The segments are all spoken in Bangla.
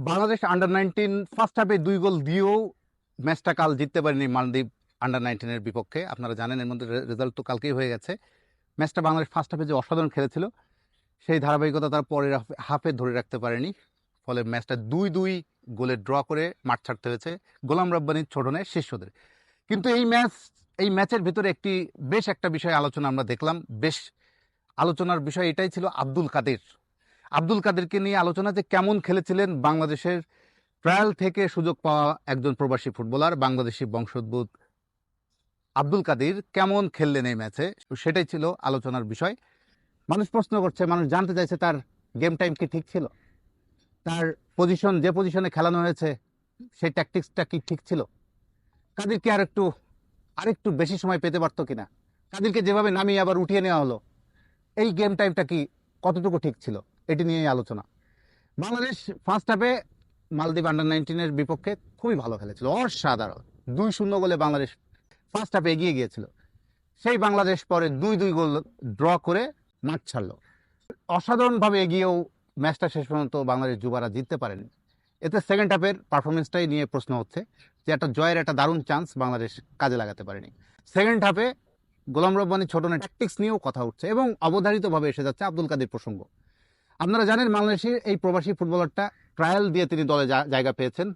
বাংলাদেশ আন্ডার নাইনটিন ফার্স্ট হাফে দুই গোল দিয়েও ম্যাচটা কাল জিততে পারেনি মালদ্বীপ আন্ডার নাইনটিনের বিপক্ষে। আপনারা জানেন এর মধ্যে রেজাল্ট তো কালকেই হয়ে গেছে। ম্যাচটা বাংলাদেশ ফার্স্ট হাফে যে অসাধারণ খেলেছিল, সেই ধারাবাহিকতা তার পরের হাফে- ধরে রাখতে পারেনি। ফলে ম্যাচটা দুই দুই গোলে ড্র করে মাঠ ছাড়তে হয়েছে গোলাম রব্বানির ছোটনের শিষ্যদের। কিন্তু এই ম্যাচ, এই ম্যাচের ভিতরে একটি বেশ একটা বিষয় আলোচনা আমরা দেখলাম। বেশ আলোচনার বিষয় এটাই ছিল আব্দুল কাদের আব্দুল কাদেরকে নিয়ে আলোচনা যে কেমন খেলেছিলেন বাংলাদেশের ট্রায়াল থেকে সুযোগ পাওয়া একজন প্রবাসী ফুটবলার, বাংলাদেশি বংশোদ্ভূত আব্দুল কাদির কেমন খেললেন এই ম্যাচে? সেটাই ছিল আলোচনার বিষয়। মানুষ প্রশ্ন করছে, মানুষ জানতে চাইছে তার গেম টাইম কি ঠিক ছিল? তার পজিশন যে পজিশনে খেলানো হয়েছে, সেই ট্যাকটিক্সটা কি ঠিক ছিল? কাদেরকে আর একটু আরেকটু বেশি সময় পেতে পারতো কিনা? কাদেরকে যেভাবে নামিয়ে আবার উঠিয়ে নেওয়া হলো, এই গেম টাইমটা কি কতটুকু ঠিক ছিল? এটি নিয়েই আলোচনা। বাংলাদেশ ফার্স্ট হাফে মালদ্বীপ আন্ডার নাইনটিনের বিপক্ষে খুবই ভালো খেলেছিল, অসাধারণ। দুই শূন্য গোলে বাংলাদেশ ফার্স্ট হাফে এগিয়ে গিয়েছিল। সেই বাংলাদেশ পরে দুই দুই গোল ড্র করে মাঠ ছাড়লো। অসাধারণভাবে এগিয়েও ম্যাচটা শেষ পর্যন্ত বাংলাদেশ যুবারা জিততে পারেনি। এতে সেকেন্ড হাফের পারফরমেন্সটাই নিয়ে প্রশ্ন হচ্ছে যে একটা জয়ের একটা দারুণ চান্স বাংলাদেশ কাজে লাগাতে পারেনি। সেকেন্ড হাফে গোলাম রব্বানি ছোটনের ট্যাকটিক্স নিয়েও কথা উঠছে এবং অবধারিতভাবে এসে যাচ্ছে আব্দুল কাদের প্রসঙ্গ। আপনারা জানেন বাংলাদেশের এই প্রবাসী ফুটবলারটা ট্রায়াল দিয়ে তিনি দলে জায়গা পেয়েছেন।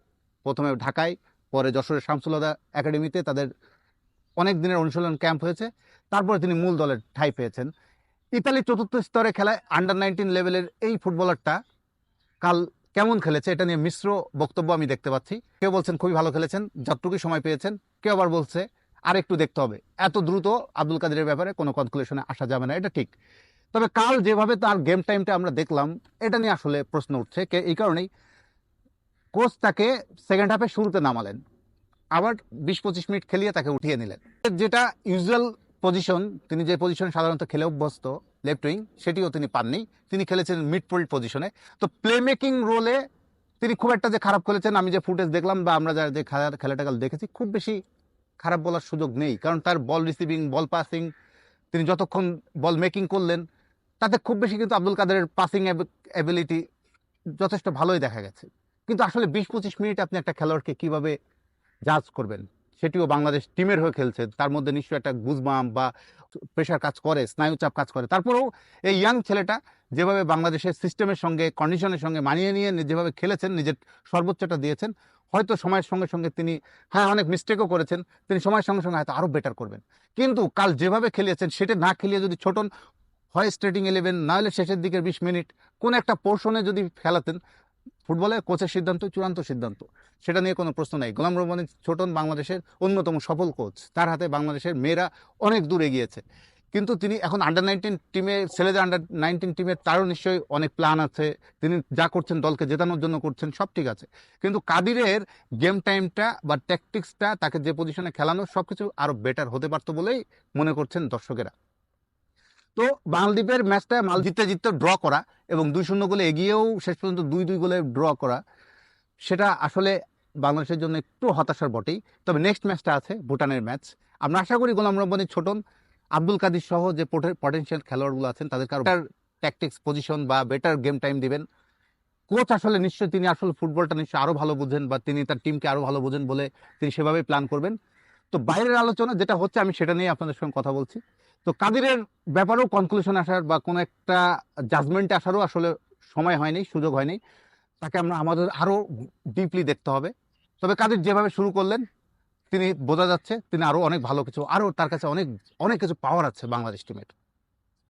প্রথমে ঢাকায়, পরে যশোরের শামসুল্লাদা একাডেমিতে তাদের অনেক দিনের অনুশীলন ক্যাম্প হয়েছে। তারপরে তিনি মূল দলের ঠাঁই পেয়েছেন। ইতালির চতুর্থ স্তরে খেলায় আন্ডার নাইনটিন লেভেলের এই ফুটবলারটা কাল কেমন খেলেছে এটা নিয়ে মিশ্র বক্তব্য আমি দেখতে পাচ্ছি। কেউ বলছেন, খুবই ভালো খেলেছেন, যতটুকুই সময় পেয়েছেন। কেউ আবার বলছে আর একটু দেখতে হবে। এত দ্রুত আব্দুল কাদেরের ব্যাপারে কোনো কনক্লুশনে আসা যাবে না, এটা ঠিক। তবে কাল যেভাবে তার গেম টাইমটা আমরা দেখলাম, এটা নিয়ে আসলে প্রশ্ন উঠছে। কে, এই কারণেই কোচ তাকে সেকেন্ড হাফে শুরুতে নামালেন, আবার বিশ পঁচিশ মিনিট খেলিয়ে তাকে উঠিয়ে নিলেন। যেটা ইউজুয়াল পজিশন তিনি যে পজিশনে সাধারণত খেলে অভ্যস্ত লেফট উইং সেটিও তিনি পাননি। তিনি খেলেছেন মিড ফিল্ড পজিশনে তো প্লে মেকিং রোলে তিনি খুব একটা যে খারাপ খেলেছেন, আমি যে ফুটেজ দেখলাম বা আমরা যা যে খেলার খেলাটা দেখেছি, খুব বেশি খারাপ বলার সুযোগ নেই। কারণ তার বল রিসিভিং বল পাসিং তিনি যতক্ষণ বল মেকিং করলেন তাতে খুব বেশি কিন্তু আব্দুল কাদেরের পাসিং অ্যাবিলিটি যথেষ্ট ভালোই দেখা গেছে। কিন্তু আসলে বিশ পঁচিশ মিনিট আপনি একটা খেলোয়াড়কে কীভাবে জাজ করবেন, সেটিও বাংলাদেশ টিমের হয়ে খেলছে। তার মধ্যে নিশ্চয়ই একটা গুজবাম বা প্রেশার কাজ করে, স্নায়ুচাপ কাজ করে। তারপরেও এই ইয়াং ছেলেটা যেভাবে বাংলাদেশের সিস্টেমের সঙ্গে কন্ডিশনের সঙ্গে মানিয়ে নিয়ে যেভাবে খেলেছেন, নিজের সর্বোচ্চটা দিয়েছেন, হয়তো সময়ের সঙ্গে সঙ্গে তিনি হ্যাঁ অনেক মিস্টেকও করেছেন, তিনি সময়ের সঙ্গে সঙ্গে হয়তো আরও বেটার করবেন। কিন্তু কাল যেভাবে খেলিয়েছেন, সেটা না খেলিয়ে যদি ছোটন হয় স্টার্টিং ইলেভেন না হলে শেষের দিকের বিশ মিনিট, কোন একটা পোর্শনে যদি খেলাতেন ফুটবলে কোচের সিদ্ধান্ত, চূড়ান্ত সিদ্ধান্ত, সেটা নিয়ে কোনো প্রশ্ন নেই। গোলাম রহমানের ছোটন বাংলাদেশের অন্যতম সফল কোচ তার হাতে বাংলাদেশের মেয়েরা অনেক দূর এগিয়েছে। কিন্তু তিনি এখন আন্ডার নাইনটিন টিমে ছেলেদের আন্ডার নাইনটিন টিমের তারও নিশ্চয়ই অনেক প্ল্যান আছে। তিনি যা করছেন, দলকে জেতানোর জন্য করছেন, সব ঠিক আছে। কিন্তু কাদিরের গেম টাইমটা বা ট্যাকটিক্সটা তাকে যে পজিশনে খেলানো সব কিছু আরও বেটার হতে পারতো বলেই মনে করছেন দর্শকেরা। তো মালদ্বীপের ম্যাচটা মাল জিততে জিততে ড্র করা এবং দুই শূন্য গোলে এগিয়েও শেষ পর্যন্ত দুই দুই গোলে ড্র করা। সেটা আসলে বাংলাদেশের জন্য একটু হতাশার বটেই। তবে নেক্সট ম্যাচটা আছে, ভুটানের ম্যাচ আমরা আশা করি গোলাম রব্বানি ছোটন, আব্দুল কাদির সহ যে পটেনশিয়াল খেলোয়াড়গুলো আছেন তাদের বেটার ট্যাকটিক্স পজিশন বা বেটার গেম টাইম দিবেন। কোচ আসলে নিশ্চয়ই তিনি আসলে ফুটবলটা নিশ্চয়ই আরও ভালো বুঝেন বা তিনি তার টিমকে আরও ভালো বুঝেন বলে তিনি সেভাবেই প্ল্যান করবেন। তো বাইরের আলোচনা যেটা হচ্ছে, আমি সেটা নিয়ে আপনাদের সঙ্গে কথা বলছি। তো কাদিরের ব্যাপারেও কনক্লুশন আসার বা কোনো একটা জাজমেন্ট আসারও আসলে সময় হয়নি, সুযোগ হয়নি। তাকে আমরা আমাদের আরও ডিপলি দেখতে হবে। তবে কাদের যেভাবে শুরু করলেন, তিনি বোঝা যাচ্ছে তিনি আরও অনেক ভালো কিছু, আরও তার কাছে অনেক অনেক কিছু পাওয়ার আছে বাংলাদেশ টিমের